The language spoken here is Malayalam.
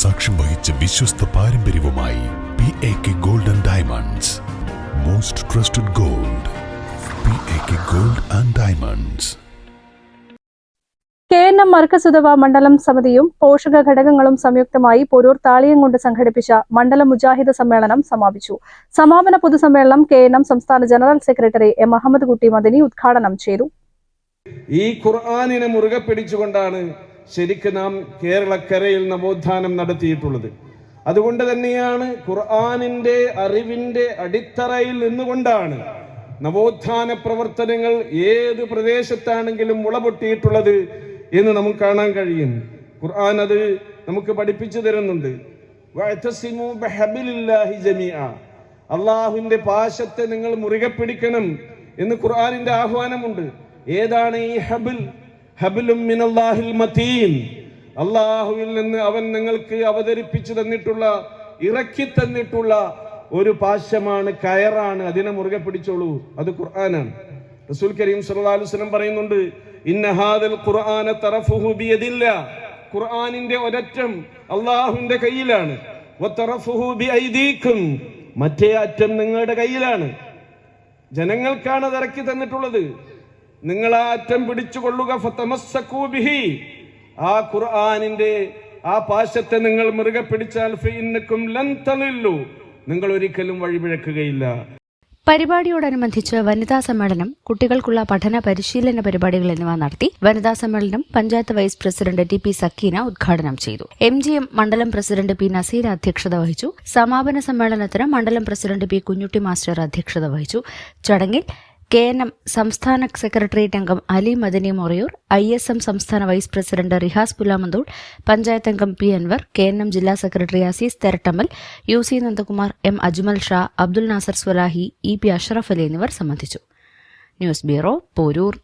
സാക്ഷ്യം വഹിച്ച വിശ്വസ്ത പാരമ്പര്യവുമായി P A K gold and diamonds most trusted gold P A K gold and diamonds K N M Markazuddawa മണ്ഡലം സമിതിയും പോഷക ഘടകങ്ങളും സംയുക്തമായി പൊരൂർ താളിയം കൊണ്ട് സംഘടിപ്പിച്ച മണ്ഡലം മുജാഹിദ് സമ്മേളനം സമാപിച്ചു. സമാപന പൊതുസമ്മേളനം കെ എൻ എം സംസ്ഥാന general secretary M Ahammed Kutty Madani ഉദ്ഘാടനം ചെയ്തു. ഈ ഖുർആാനിനെ മുറുകെ പിടിച്ചുകൊണ്ടാണ് ശരിക്കും നാം കേരളക്കരയിൽ നവോത്ഥാനം നടത്തിയിട്ടുള്ളത്. അതുകൊണ്ട് തന്നെയാണ് ഖുർആാനിന്റെ അറിവിന്റെ അടിത്തറയിൽ നിന്നുകൊണ്ടാണ് നവോത്ഥാന പ്രവർത്തനങ്ങൾ ഏത് പ്രദേശത്താണെങ്കിലും മുളപൊട്ടിയിട്ടുള്ളത് എന്ന് നമുക്ക് കാണാൻ കഴിയും. ഖുർആൻ അത് നമുക്ക് പഠിപ്പിച്ചു തരുന്നുണ്ട്. അള്ളാഹുവിന്റെ പാശത്തെ നിങ്ങൾ മുറുകെ പിടിക്കണം എന്ന് ഖുർആാനിന്റെ ആഹ്വാനമുണ്ട്. ഏതാണ് ഈ ഹബിൽ അള്ളാഹുവിൽ നിന്ന് അവൻ നിങ്ങൾക്ക് അവതരിപ്പിച്ചു തന്നിട്ടുള്ള ഇറക്കി തന്നിട്ടുള്ള ഒരു പാശമാണ് കയറാണ്. അതിനെ മുറുകെ പിടിച്ചോളൂ. അത് ഖുർആനാണ്. റസൂൽ കരീം വസല്ലം പറയുന്നുണ്ട് ഇന്നഹാദൽ ഖുർആന തറഫുഹു ബിയദില്ല. ഖുർആനിന്റെ ഒരറ്റം അള്ളാഹുവിന്റെ കയ്യിലാണ്. മറ്റേ അറ്റം നിങ്ങളുടെ കയ്യിലാണ്. ജനങ്ങൾക്കാണ് അത് ഇറക്കി തന്നിട്ടുള്ളത്. നിങ്ങൾ ആറ്റം പിടിച്ചുകൊള്ളുക ഫതമസ്സകൂ ബിഹി. ആ ഖുർആാനിന്റെ ആ പാശത്തെ നിങ്ങൾ മുറുകെ പിടിച്ചാൽ തളില്ലു. നിങ്ങൾ ഒരിക്കലും വഴിപിഴക്കുകയില്ല. പരിപാടിയോടനുബന്ധിച്ച് വനിതാ സമ്മേളനം കുട്ടികൾക്കുള്ള പഠന പരിശീലന പരിപാടികൾ എന്നിവ നടത്തി വനിതാ സമ്മേളനം panchayat vice president T P Sakeena ഉദ്ഘാടനം ചെയ്തു. എം ജി എം മണ്ഡലം പ്രസിഡന്റ് പി നസീർ അധ്യക്ഷത വഹിച്ചു. സമാപന സമ്മേളനത്തിന് മണ്ഡലം പ്രസിഡന്റ് പി കുഞ്ഞുട്ടി മാസ്റ്റർ അധ്യക്ഷത വഹിച്ചു. ചടങ്ങിൽ കെ എൻ എം സംസ്ഥാന സെക്രട്ടേറിയറ്റ് അംഗം Ali Madani Morayur I S M സംസ്ഥാന വൈസ് പ്രസിഡന്റ് റിഹാസ് പുലാമന്തൂൾ പഞ്ചായത്ത് അംഗം P Anwar K N M ജില്ലാ secretary Azeez Therattammal U C Nandakumar M Ajmal Shah Abdul Nasar Swalahi E P Ashraf Ali എന്നിവർ സംബന്ധിച്ചു. News bureau Poroor.